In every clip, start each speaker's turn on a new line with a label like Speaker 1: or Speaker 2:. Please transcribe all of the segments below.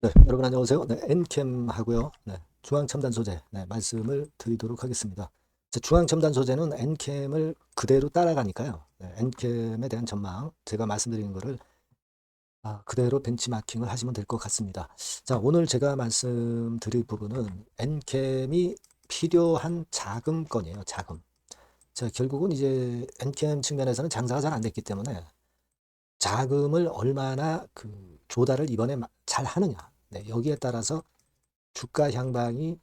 Speaker 1: 네, 여러분 안녕하세요. 네, 엔캠 하고요. 네, 중앙첨단 소재 네, 말씀을 드리도록 하겠습니다. 자, 중앙첨단 소재는 엔캠을 그대로 따라가니까요. 네, 엔캠에 대한 전망 제가 말씀드리는 거를 아, 그대로 벤치마킹을 하시면 될 것 같습니다. 자, 오늘 제가 말씀드릴 부분은 엔캠이 필요한 자금건이에요. 자금. 자, 결국은 이제 엔캠 측면에서는 장사가 잘 안 됐기 때문에 자금을 얼마나 그 조달을 이번에 마- 잘 하느냐. 네, 여기에 따라서 주가 향방이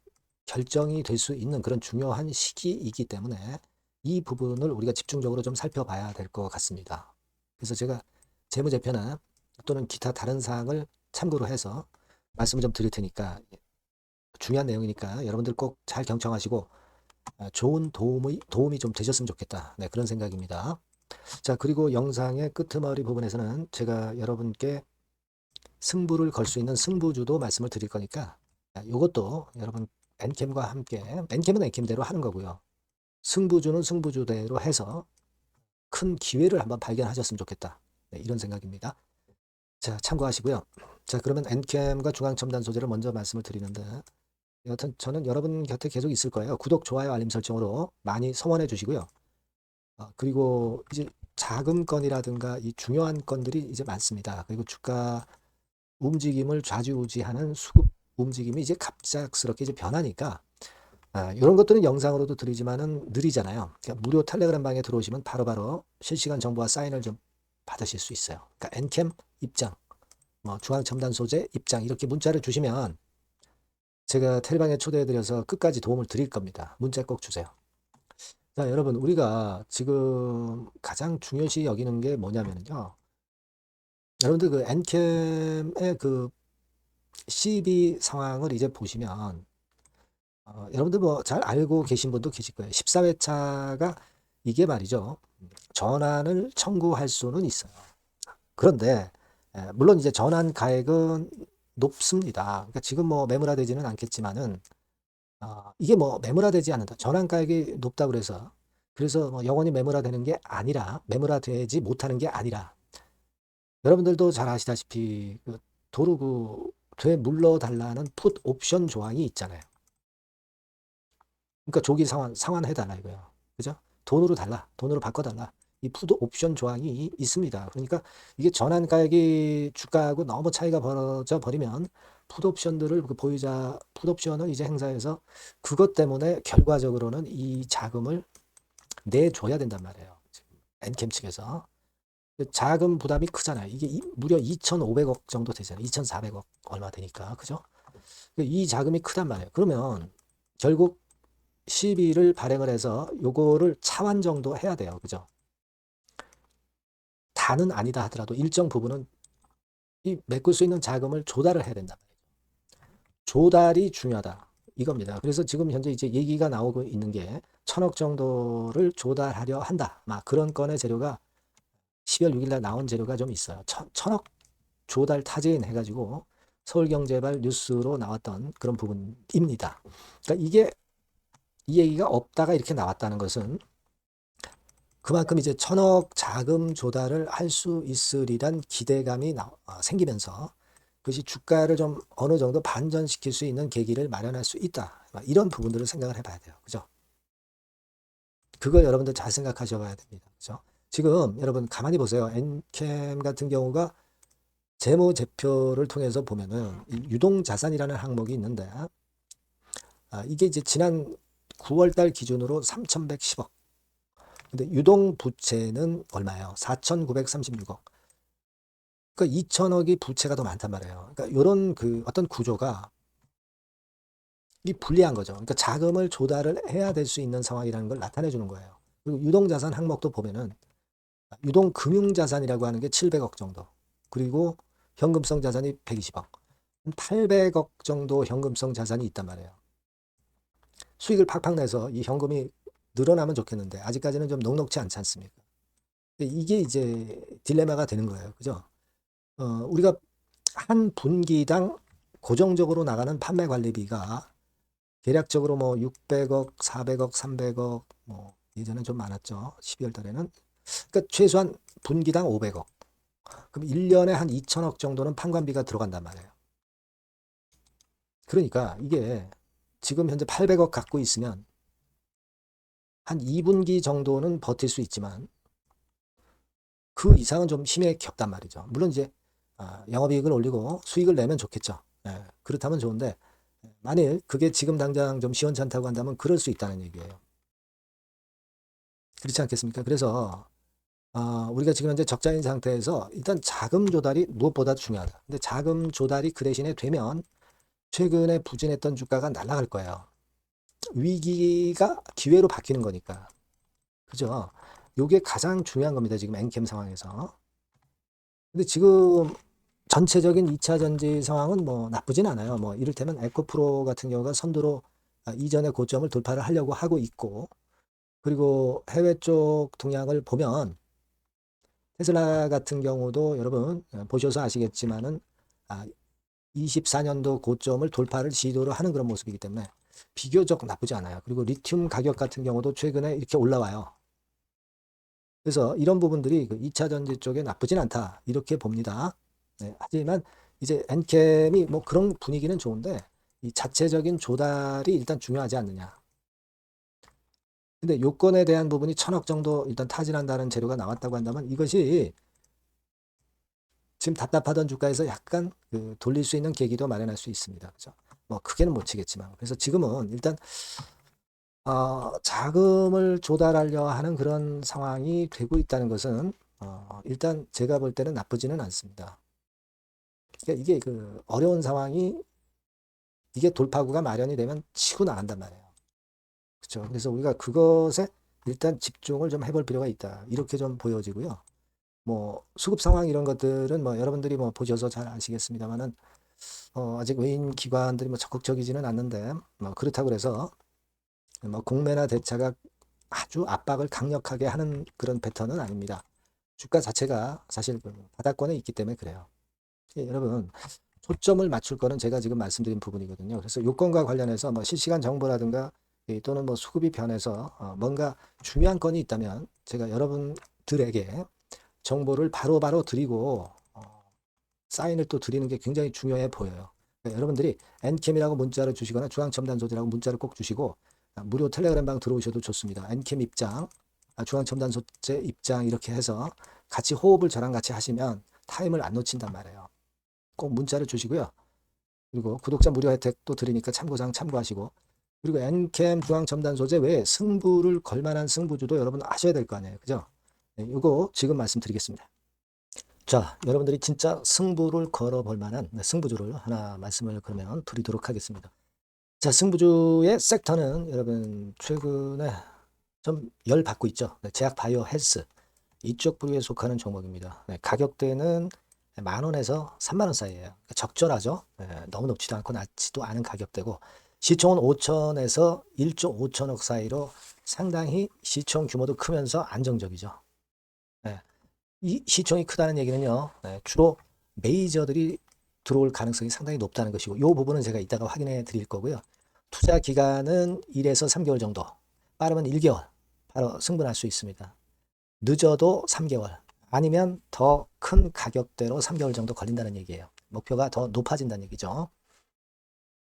Speaker 1: 결정이 될 수 있는 그런 중요한 시기이기 때문에 이 부분을 우리가 집중적으로 좀 살펴봐야 될 것 같습니다. 그래서 제가 재무제표나 또는 기타 다른 사항을 참고로 해서 말씀을 좀 드릴 테니까 중요한 내용이니까 여러분들 꼭 잘 경청하시고 아, 좋은 도움이 도움이 좀 되셨으면 좋겠다. 네, 그런 생각입니다. 자, 그리고 영상의 끄트머리 부분에서는 제가 여러분께 승부를 걸 수 있는 승부주도 말씀을 드릴 거니까 이것도 여러분 엔캠과 함께 엔캠은 엔캠대로 하는 거고요. 승부주는 승부주대로 해서 큰 기회를 한번 발견하셨으면 좋겠다. 네, 이런 생각입니다. 자, 참고하시고요. 자, 그러면 엔캠과 중앙첨단 소재를 먼저 말씀을 드리는데 여튼 저는 여러분 곁에 계속 있을 거예요. 구독, 좋아요, 알림 설정으로 많이 성원해 주시고요. 어, 그리고 이제 자금건이라든가 이 중요한 건들이 이제 많습니다. 그리고 주가 움직임을 좌지우지하는 수급 움직임이 이제 갑작스럽게 이제 변하니까 아, 이런 것들은 영상으로도 드리지만은 느리잖아요. 그러니까 무료 텔레그램 방에 들어오시면 바로바로 실시간 정보와 사인을 좀 받으실 수 있어요. 그러니까 엔캠 입장, 뭐 중앙 첨단 소재 입장 이렇게 문자를 주시면 제가 텔레방에 초대해드려서 끝까지 도움을 드릴 겁니다. 문자 꼭 주세요. 자, 여러분 우리가 지금 가장 중요시 여기는 게 뭐냐면요. 여러분들 그 엔캠의 그 CB 상황을 이제 보시면 어, 여러분들 뭐 잘 알고 계신 분도 계실 거예요. 14회차가 이게 말이죠. 전환을 청구할 수는 있어요. 그런데 에, 물론 이제 전환 가액은 높습니다. 그러니까 지금 뭐 매물화되지는 않겠지만은 어, 이게 뭐 매물화되지 않는다. 전환 가액이 높다 그래서 그래서 뭐 영원히 매물화되는 게 아니라 매물화되지 못하는 게 아니라 여러분들도 잘 아시다시피 그 도루그 돼 물러달라는 풋 옵션 조항이 있잖아요. 그러니까 조기 상환 상환해달라 이거예요. 그죠? 돈으로 달라, 돈으로 바꿔달라. 이 풋 옵션 조항이 있습니다. 그러니까 이게 전환 가액이 주가하고 너무 차이가 벌어져 버리면 풋 옵션들을 그 보유자 풋 옵션을 이제 행사해서 그것 때문에 결과적으로는 이 자금을 내줘야 된단 말이에요. 엔캠 측에서. 자금 부담이 크잖아요. 이게 이- 무려 2,500억 정도 되잖아요. 2,400억 얼마 되니까. 그죠? 이 자금이 크단 말이에요. 그러면 결국 시비를 발행을 해서 요거를 차환 정도 해야 돼요. 그죠? 다는 아니다 하더라도 일정 부분은 이 메꿀 수 있는 자금을 조달을 해야 말이에요. 조달이 중요하다. 이겁니다. 그래서 지금 현재 이제 얘기가 나오고 있는 게 천억 정도를 조달하려 한다. 막 그런 건의 재료가 12월 6일 날 나온 재료가 좀 있어요. 천, 천억 조달 타진 해가지고 서울경제발 뉴스로 나왔던 그런 부분입니다. 그러니까 이게 이 얘기가 없다가 이렇게 나왔다는 것은 그만큼 이제 천억 자금 조달을 할 수 있으리란 기대감이 나, 어, 생기면서 그것이 주가를 좀 어느 정도 반전시킬 수 있는 계기를 마련할 수 있다. 막 이런 부분들을 생각을 해봐야 돼요. 그죠? 그걸 여러분들 잘 생각하셔야 됩니다. 그죠? 지금 여러분 가만히 보세요. 엔캠 같은 경우가 재무제표를 통해서 보면은 이 유동자산이라는 항목이 있는데 아, 이게 이제 지난 9월달 기준으로 3,110억. 근데 유동부채는 얼마예요? 4,936억. 그러니까 2천억이 부채가 더 많단 말이에요. 그러니까 이런 그 어떤 구조가 이 불리한 거죠. 그러니까 자금을 조달을 해야 될 수 있는 상황이라는 걸 나타내 주는 거예요. 그리고 유동자산 항목도 보면은 유동 금융 자산이라고 하는 게 700억 정도. 그리고 현금성 자산이 120억. 800억 정도 현금성 자산이 있단 말이에요. 수익을 팍팍 내서 이 현금이 늘어나면 좋겠는데 아직까지는 좀 녹록치 않지 않습니까? 이게 이제 딜레마가 되는 거예요. 그죠? 어, 우리가 한 분기당 고정적으로 나가는 판매 관리비가 대략적으로 뭐 600억, 400억, 300억, 뭐 예전엔 좀 많았죠. 12월 달에는. 그러니까 최소한 분기당 500억. 그럼 1년에 한 2천억 정도는 판관비가 들어간단 말이에요. 그러니까 이게 지금 현재 800억 갖고 있으면 한 2분기 정도는 버틸 수 있지만 그 이상은 좀 힘에 겹단 말이죠. 물론 이제 아, 영업이익을 올리고 수익을 내면 좋겠죠. 예, 그렇다면 좋은데 만일 그게 지금 당장 좀 시원찮다고 한다면 그럴 수 있다는 얘기예요. 그렇지 않겠습니까? 그래서 어, 우리가 지금 현재 적자인 상태에서 일단 자금 조달이 무엇보다 중요하다. 근데 자금 조달이 그 대신에 되면 최근에 부진했던 주가가 날아갈 거예요. 위기가 기회로 바뀌는 거니까. 그죠? 요게 가장 중요한 겁니다. 지금 엔캠 상황에서. 근데 지금 전체적인 2차 전지 상황은 뭐 나쁘진 않아요. 뭐 이를테면 에코프로 같은 경우가 선두로 아, 이전의 고점을 돌파를 하려고 하고 있고 그리고 해외 쪽 동향을 보면 테슬라 같은 경우도 여러분 어, 보셔서 아시겠지만은 아, 24년도 고점을 돌파를 시도를 하는 그런 모습이기 때문에 비교적 나쁘지 않아요. 그리고 리튬 가격 같은 경우도 최근에 이렇게 올라와요. 그래서 이런 부분들이 그 2차 전지 쪽에 나쁘진 않다. 이렇게 봅니다. 네, 하지만 이제 엔캠이 뭐 그런 분위기는 좋은데 이 자체적인 조달이 일단 중요하지 않느냐. 근데 요건에 대한 부분이 천억 정도 일단 타진한다는 재료가 나왔다고 한다면 이것이 지금 답답하던 주가에서 약간 그 돌릴 수 있는 계기도 마련할 수 있습니다. 그죠? 뭐 크게는 못 치겠지만 그래서 지금은 일단 어, 자금을 조달하려 하는 그런 상황이 되고 있다는 것은 어, 일단 제가 볼 때는 나쁘지는 않습니다. 그러니까 이게 그 어려운 상황이 이게 돌파구가 마련이 되면 치고 나간단 말이에요. 그렇죠. 그래서 우리가 그것에 일단 집중을 좀 해볼 필요가 있다. 이렇게 좀 보여지고요. 뭐 수급 상황 이런 것들은 뭐 여러분들이 뭐 보셔서 잘 아시겠습니다만은 어, 아직 외인 기관들이 뭐 적극적이지는 않는데 뭐 그렇다고 그래서 뭐 공매나 대차가 아주 압박을 강력하게 하는 그런 패턴은 아닙니다. 주가 자체가 사실 그 바닥권에 있기 때문에 그래요. 예, 여러분 초점을 맞출 거는 제가 지금 말씀드린 부분이거든요. 그래서 요건과 관련해서 뭐 실시간 정보라든가 예, 또는 뭐 수급이 변해서 어, 뭔가 중요한 건이 있다면 제가 여러분들에게 정보를 바로바로 바로 드리고 어, 사인을 또 드리는 게 굉장히 중요해 보여요. 그러니까 여러분들이 엔캠이라고 문자를 주시거나 중앙첨단 소재라고 문자를 꼭 주시고 아, 무료 텔레그램 방 들어오셔도 좋습니다. 엔캠 입장, 아, 중앙첨단 소재 입장 이렇게 해서 같이 호흡을 저랑 같이 하시면 타임을 안 놓친단 말이에요. 꼭 문자를 주시고요. 그리고 구독자 무료 혜택도 드리니까 참고사항 참고하시고 그리고 엔캠 중앙첨단 소재 외에 승부를 걸만한 승부주도 여러분 아셔야 될 거 아니에요. 그죠? 네, 이거 지금 말씀드리겠습니다. 자, 여러분들이 진짜 승부를 걸어볼 만한 네, 승부주를 하나 말씀을 그러면 드리도록 하겠습니다. 자, 승부주의 섹터는 여러분 최근에 좀 열 받고 있죠. 네, 제약 바이오 헬스 이쪽 부류에 속하는 종목입니다. 네, 가격대는 만 원에서 3만 원 사이에요. 그러니까 적절하죠. 네, 너무 높지도 않고 낮지도 않은 가격대고 시총은 5천에서 1조 5천억 사이로 상당히 시총 규모도 크면서 안정적이죠. 네. 이 시총이 크다는 얘기는요. 네, 주로 메이저들이 들어올 가능성이 상당히 높다는 것이고 이 부분은 제가 이따가 확인해 드릴 거고요. 투자 기간은 1에서 3개월 정도, 빠르면 1개월 바로 승분할 수 있습니다. 늦어도 3개월, 아니면 더 큰 가격대로 3개월 정도 걸린다는 얘기예요. 목표가 더 높아진다는 얘기죠.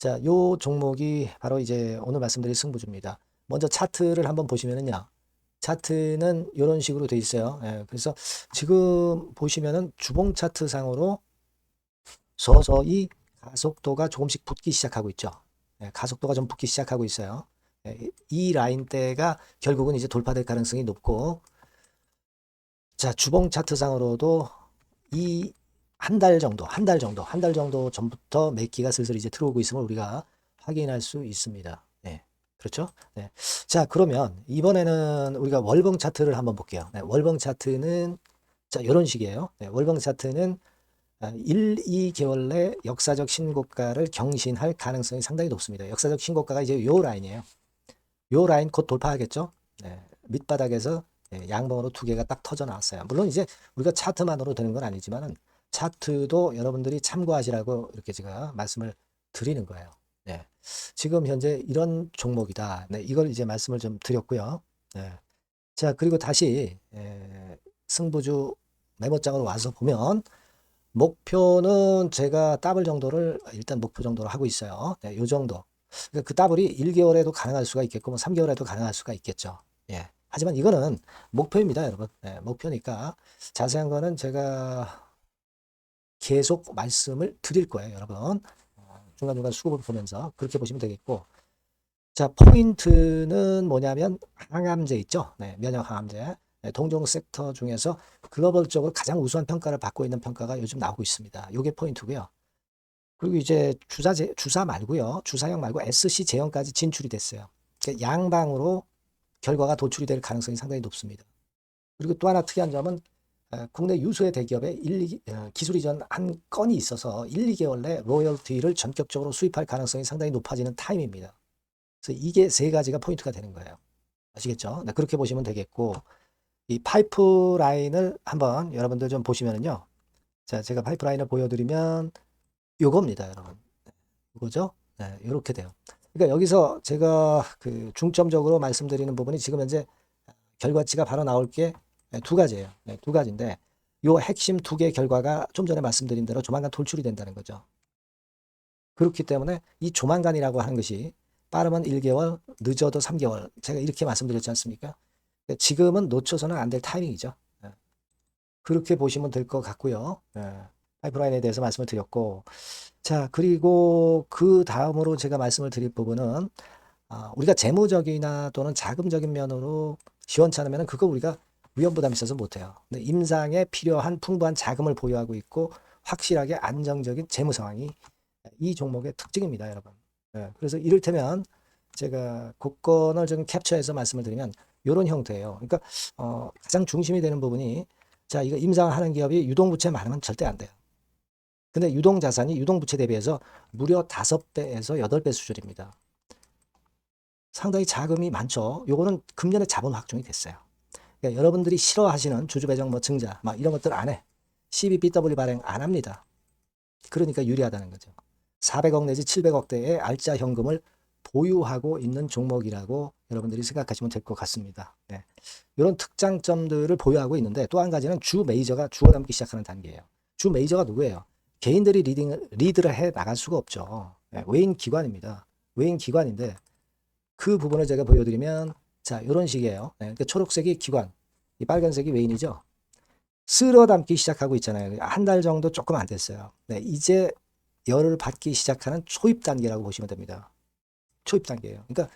Speaker 1: 자, 요 종목이 바로 이제 오늘 말씀드릴 승부주입니다. 먼저 차트를 한번 보시면은요. 차트는 이런 식으로 돼 있어요. 예, 그래서 지금 보시면은 주봉 차트 상으로 서서히 가속도가 조금씩 붙기 시작하고 있죠. 예, 가속도가 좀 붙기 시작하고 있어요. 예, 이 라인 대가 결국은 이제 돌파될 가능성이 높고 자, 주봉 차트 상으로도 이 한 달 정도, 한 달 정도, 한 달 정도 전부터 매기가 슬슬 이제 들어오고 있음을 우리가 확인할 수 있습니다. 네. 그렇죠? 네. 자, 그러면 이번에는 우리가 월봉 차트를 한번 볼게요. 네, 월봉 차트는 자, 이런 식이에요. 네, 월봉 차트는 1, 아, 2개월 내 역사적 신고가를 경신할 가능성이 상당히 높습니다. 역사적 신고가가 이제 요 라인이에요. 요 라인 곧 돌파하겠죠? 네, 밑바닥에서 예, 양봉으로 두 개가 딱 터져 나왔어요. 물론 이제 우리가 차트만으로 되는 건 아니지만은 차트도 여러분들이 참고하시라고 이렇게 제가 말씀을 드리는 거예요. 네. 지금 현재 이런 종목이다. 네, 이걸 이제 말씀을 좀 드렸고요. 네. 자, 그리고 다시 에, 예, 승부주 메모장으로 와서 보면 목표는 제가 더블 정도를 일단 목표 정도로 하고 있어요. 네, 요 정도. 그러니까 그 더블이 1개월에도 가능할 수가 있겠고, 뭐 3개월에도 가능할 수가 있겠죠. 예. 하지만 이거는 목표입니다, 여러분. 네, 목표니까 자세한 거는 제가 계속 말씀을 드릴 거예요, 여러분. 어, 중간중간 수급을 보면서 그렇게 보시면 되겠고. 자, 포인트는 뭐냐면 항암제 있죠? 네, 면역 항암제. 네, 동종 섹터 중에서 글로벌적으로 가장 우수한 평가를 받고 있는 평가가 요즘 나오고 있습니다. 요게 포인트고요. 그리고 이제 주사 제, 주사 말고요. 주사형 말고 SC 제형까지 진출이 됐어요. 그러니까 양방으로 결과가 도출이 될 가능성이 상당히 높습니다. 그리고 또 하나 특이한 점은 어, 국내 유수의 대기업에 1, 2, 어, 기술 이전 한 건이 있어서 1, 2개월 내 로열티를 전격적으로 수입할 가능성이 상당히 높아지는 타임입니다. 그래서 이게 세 가지가 포인트가 되는 거예요. 아시겠죠? 네, 그렇게 보시면 되겠고 이 파이프라인을 한번 여러분들 좀 보시면은요. 자, 제가 파이프라인을 보여드리면 요겁니다, 여러분. 이거죠? 네, 이렇게 돼요. 그러니까 여기서 제가 그 중점적으로 말씀드리는 부분이 지금 현재 결과치가 바로 나올 게 두 가지예요. 네, 두 가지인데 요 핵심 두개 결과가 좀 전에 말씀드린 대로 조만간 돌출이 된다는 거죠. 그렇기 때문에 이 조만간이라고 하는 것이 빠르면 1개월, 늦어도 3개월. 제가 이렇게 말씀드렸지 않습니까? 지금은 놓쳐서는 안 될 타이밍이죠. 예. 그렇게 보시면 될 것 같고요. 예. 파이프라인에 대해서 말씀을 드렸고, 자, 그리고 그 다음으로 제가 말씀을 드릴 부분은, 아, 우리가 재무적이나 또는 자금적인 면으로 시원치 않으면 그거 우리가 위험 부담 있어서 못해요. 근데 임상에 필요한 풍부한 자금을 보유하고 있고, 확실하게 안정적인 재무 상황이 이 종목의 특징입니다, 여러분. 예, 그래서 이를테면 제가 국건을 좀 캡처해서 말씀을 드리면 이런 형태예요. 그러니까 어, 가장 중심이 되는 부분이 자 이거 임상하는 기업이 유동부채 많으면 절대 안 돼요. 근데 유동자산이 유동부채 대비해서 무려 5배에서 8배 수준입니다. 상당히 자금이 많죠. 요거는 금년에 자본 확정이 됐어요. 그러니까 여러분들이 싫어하시는 주주 배정 뭐 증자 막 이런 것들 안 해. CBBW 발행 안 합니다. 그러니까 유리하다는 거죠. 400억 내지 700억대의 알짜 현금을 보유하고 있는 종목이라고 여러분들이 생각하시면 될 것 같습니다. 네. 이런 특장점들을 보유하고 있는데 또 한 가지는 주 메이저가 주워 담기 시작하는 단계예요. 주 메이저가 누구예요? 개인들이 리딩, 리드를 해 나갈 수가 없죠. 네. 외인 기관입니다. 외인 기관인데 그 부분을 제가 보여드리면 자 이런 식이에요. 네. 그러니까 초록색이 기관, 이 빨간색이 외인이죠. 쓸어 담기 시작하고 있잖아요. 한 달 정도 조금 안 됐어요. 네. 이제 열을 받기 시작하는 초입 단계라고 보시면 됩니다. 초입 단계예요. 그러니까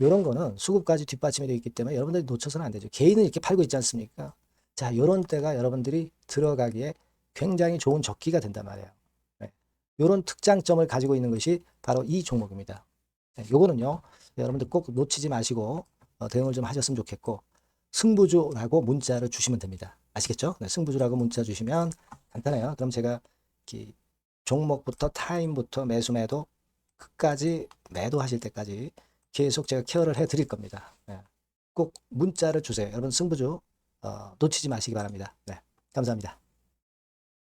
Speaker 1: 이런 거는 수급까지 뒷받침이 되어 있기 때문에 여러분들이 놓쳐서는 안 되죠. 개인은 이렇게 팔고 있지 않습니까? 자, 이런 때가 여러분들이 들어가기에 굉장히 좋은 적기가 된단 말이에요. 네. 이런 특장점을 가지고 있는 것이 바로 이 종목입니다. 네, 요거는요, 여러분들 꼭 놓치지 마시고 어, 대응을 좀 하셨으면 좋겠고 승부주라고 문자를 주시면 됩니다. 아시겠죠? 네, 승부주라고 문자 주시면 간단해요. 그럼 제가 종목부터 타임부터 매수 매도 끝까지 매도하실 때까지 계속 제가 케어를 해 드릴 겁니다. 네. 꼭 문자를 주세요. 여러분 승부주 어, 놓치지 마시기 바랍니다. 네, 감사합니다.